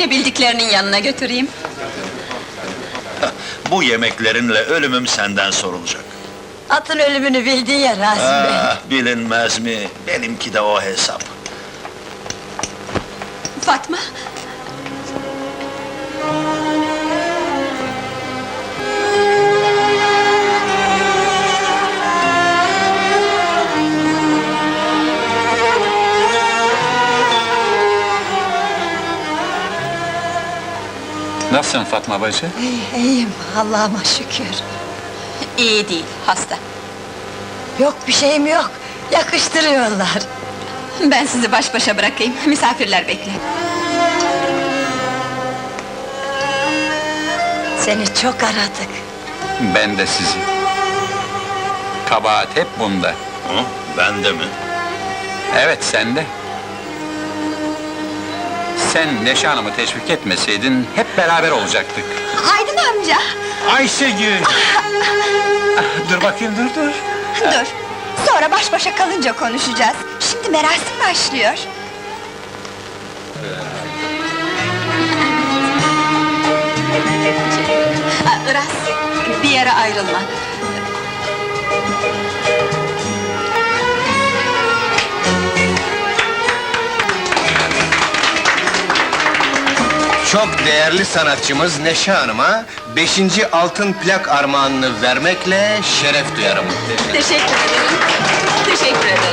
Seni bildiklerinin yanına götüreyim. Bu yemeklerinle ölümüm senden sorulacak. Atın ölümünü bildiği ya Rasim Bey. Ah, bilinmez mi? Benimki de o hesap. Fatma, Nasılsın Fatma bacı? İyi, iyiyim, Allah'ıma şükür. iyi değil, hasta. Yok bir şeyim yok, yakıştırıyorlar. Ben sizi baş başa bırakayım, misafirler bekler. Seni çok aradık. Ben de sizi. Kabahat hep bunda. Hı? Ben de mi? Evet, sende. Sen Neşe Hanım'ı teşvik etmeseydin, hep beraber olacaktık. Aydın amca! Ayşegül! dur bakayım, dur dur. Dur, sonra baş başa kalınca konuşacağız. Şimdi merasim başlıyor. Aa, Iras, bir yere ayrılma. Çok değerli sanatçımız Neşe Hanım'a 5. altın plak armağanını vermekle şeref duyarım. Teşekkür ederim. Teşekkür ederim.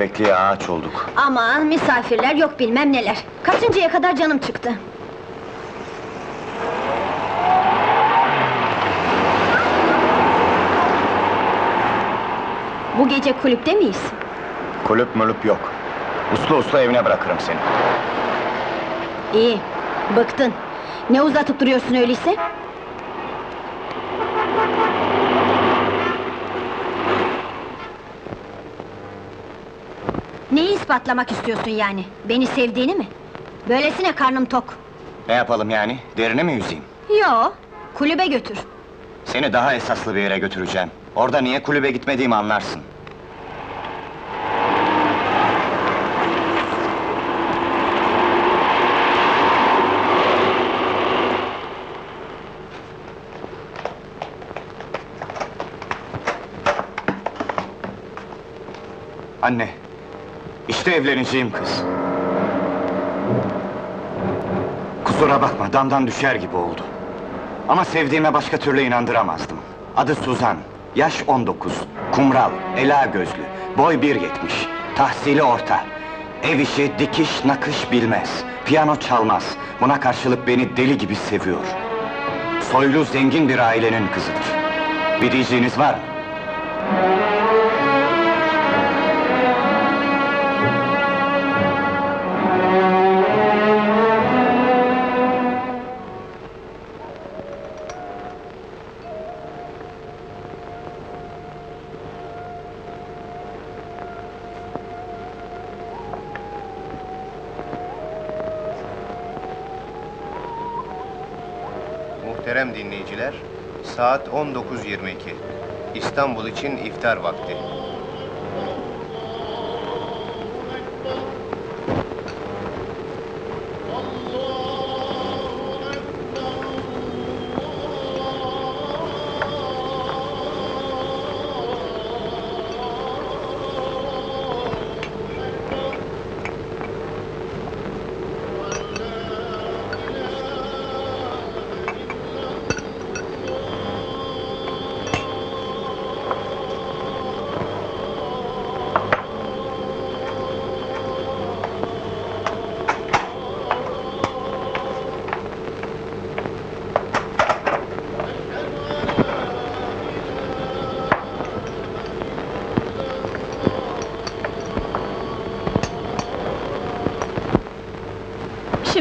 Bekleye bekleye ağaç olduk. Aman misafirler yok bilmem neler. Kaçıncıya kadar canım çıktı. Bu gece kulüpte miyiz? Kulüp mülüp yok. Uslu uslu evine bırakırım seni. İyi, bıktın. Ne uzatıp duruyorsun öyleyse? Neyi ispatlamak istiyorsun yani? Beni sevdiğini mi? Böylesine karnım tok. Ne yapalım yani? Derine mi yüzeyim? Yo, kulübe götür. Seni daha esaslı bir yere götüreceğim. Orada niye kulübe gitmediğimi anlarsın. Anne, işte evleneceğim kız. Kusura bakma, damdan düşer gibi oldu. Ama sevdiğime başka türlü inandıramazdım. Adı Suzan, yaş 19, kumral, ela gözlü, boy 1.70, tahsili orta. Ev işi, dikiş, nakış bilmez, piyano çalmaz. Buna karşılık beni deli gibi seviyor. Soylu, zengin bir ailenin kızıdır. Bir diyeceğiniz var mı? Muhterem dinleyiciler, saat 19.22. İstanbul için iftar vakti.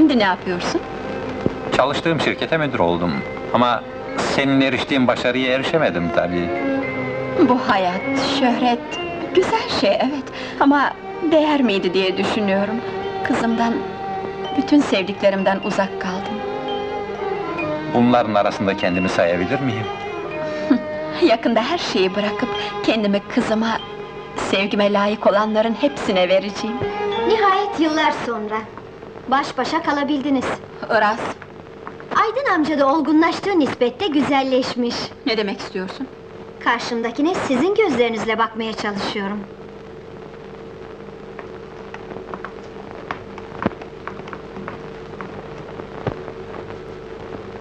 Şimdi ne yapıyorsun? Çalıştığım şirkete müdür oldum. Ama senin eriştiğin başarıya erişemedim tabii. Bu hayat, şöhret, güzel şey evet. Ama değer miydi diye düşünüyorum. Kızımdan, bütün sevdiklerimden uzak kaldım. Bunların arasında kendimi sayabilir miyim? Yakında her şeyi bırakıp kendimi kızıma, sevgime layık olanların hepsine vereceğim. Nihayet yıllar sonra. Baş başa kalabildiniz. Iraz, Aydın amca da olgunlaştığı nispette güzelleşmiş. ne demek istiyorsun? Karşımdakine sizin gözlerinizle bakmaya çalışıyorum.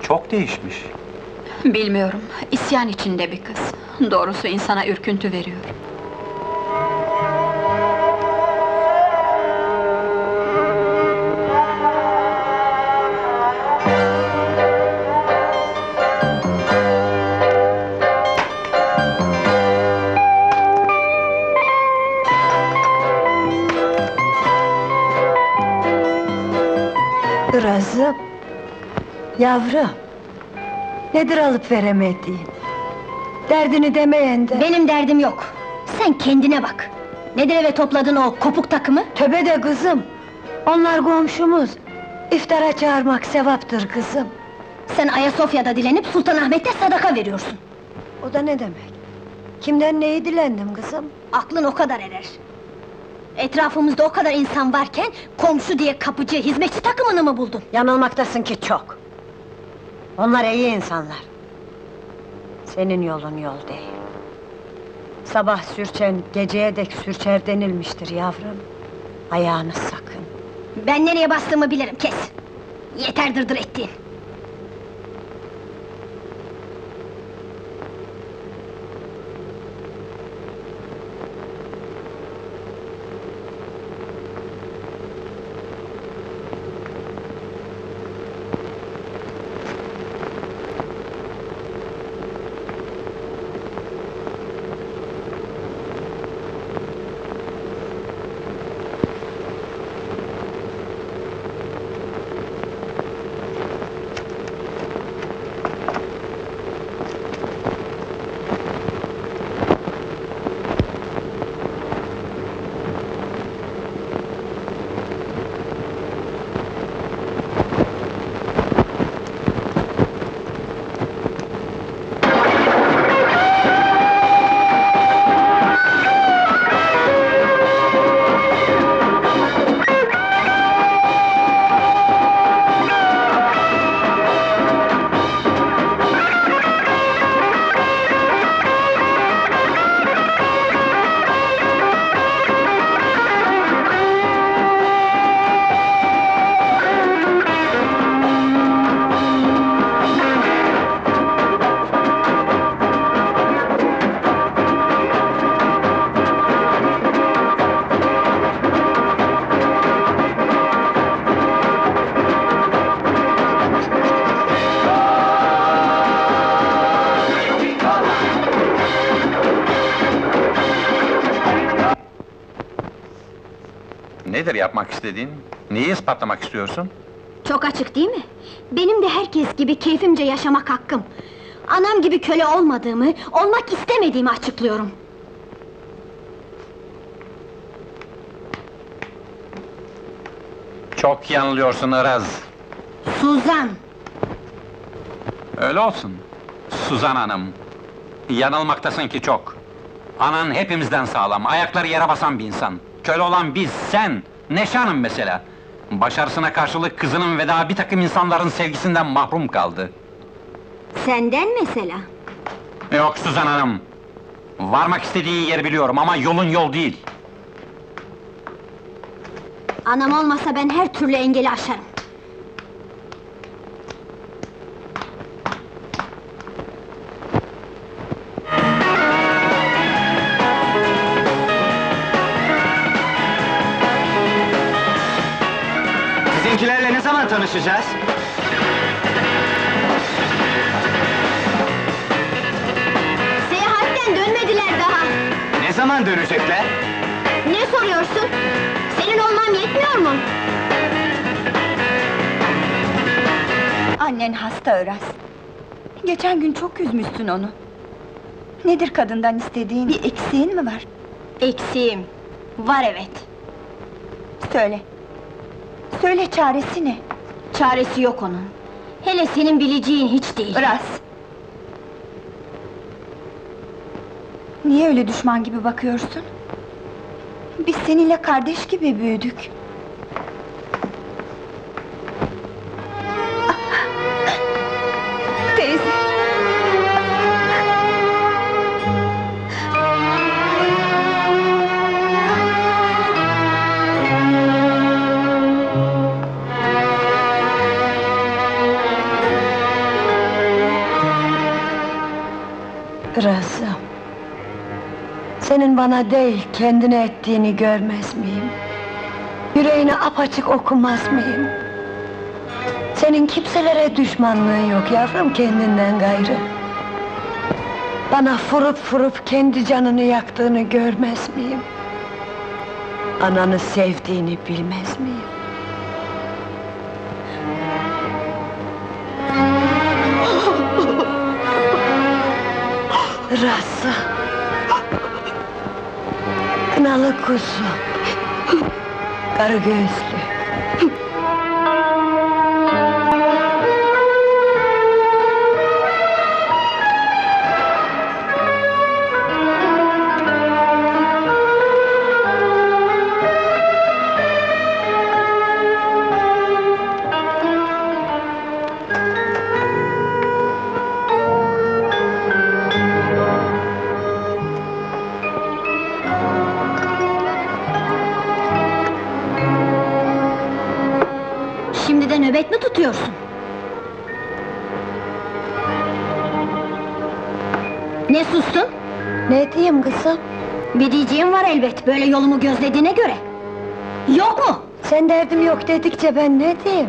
Çok değişmiş. Bilmiyorum, isyan içinde bir kız. Doğrusu insana ürküntü veriyor. Yavrum. Nedir alıp veremediğin? Derdini demeyen de... Benim derdim yok. Sen kendine bak. Nedir eve topladın o kopuk takımı? Töbe de kızım. Onlar komşumuz. İftara çağırmak sevaptır kızım. Sen Ayasofya'da dilenip Sultanahmet'te sadaka veriyorsun. O da ne demek? Kimden neyi dilendim kızım? Aklın o kadar erer. Etrafımızda o kadar insan varken, komşu diye kapıcı, hizmetçi takımını mı buldun? Yanılmaktasın ki çok. Onlar iyi insanlar. Senin yolun yol değil. Sabah sürçen, geceye dek sürçer denilmiştir yavrum. Ayağını sakın. Ben nereye bastığımı bilirim, kes! Yeter dırdır ettiğin! Nedir yapmak istediğin? Neyi ispatlamak istiyorsun? Çok açık değil mi? Benim de herkes gibi keyfimce yaşamak hakkım. Anam gibi köle olmadığımı, olmak istemediğimi açıklıyorum. Çok yanılıyorsun Iraz. Suzan! Öyle olsun. Suzan Hanım. Yanılmaktasın ki çok. Anan hepimizden sağlam, ayakları yere basan bir insan. Köle olan biz, sen, Neşe Hanım mesela. Başarısına karşılık kızının ve daha bir takım insanların sevgisinden mahrum kaldı. Senden mesela. Yok Suzan Hanım. Varmak istediği yeri biliyorum ama yolun yol değil. Anam olmasa ben her türlü engeli aşarım. Tanışacağız? Seyahatten dönmediler daha. Ne zaman dönecekler? Ne soruyorsun? Senin olmam yetmiyor mu? Annen hasta Iraz. Geçen gün çok üzmüşsün onu. Nedir kadından istediğin? Bir eksiğin mi var? Eksiğim. Var evet. Söyle. Söyle çaresi ne? Çaresi yok onun. Hele senin bileceğin hiç değil. Iraz! Niye öyle düşman gibi bakıyorsun? Biz seninle kardeş gibi büyüdük. Razım. Senin bana değil, kendine ettiğini görmez miyim? Yüreğine apaçık okumaz mıyım? Senin kimselere düşmanlığın yok yavrum kendinden gayrı. Bana furup furup kendi canını yaktığını görmez miyim? Ananı sevdiğini bilmez miyim? Rasa. Kınalı kuzu. Ne sustun? Ne diyeyim kızım? Bir diyeceğim var elbet, böyle yolumu gözlediğine göre. Yok mu? Sen derdim yok dedikçe ben ne diyeyim?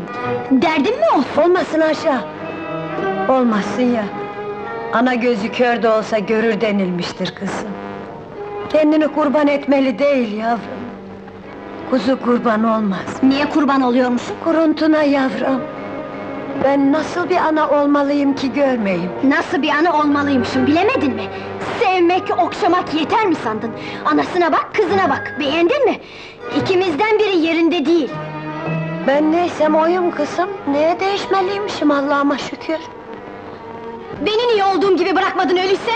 Derdin mi olsun? Olmasın aşağı. Olmasın ya. Ana gözü kör de olsa görür denilmiştir kızım. Kendini kurban etmeli değil yavrum. Kuzu kurban olmaz. Niye kurban oluyormuşum? Kuruntuna yavrum. Ben nasıl bir ana olmalıyım ki görmeyeyim? Nasıl bir ana olmalıymışım, bilemedin mi? Sevmek, okşamak yeter mi sandın? Anasına bak, kızına bak, beğendin mi? İkimizden biri yerinde değil. Ben neysem oyum kızım. Neye değişmeliymişim Allah'ıma şükür. Beni niye olduğum gibi bırakmadın öyleyse?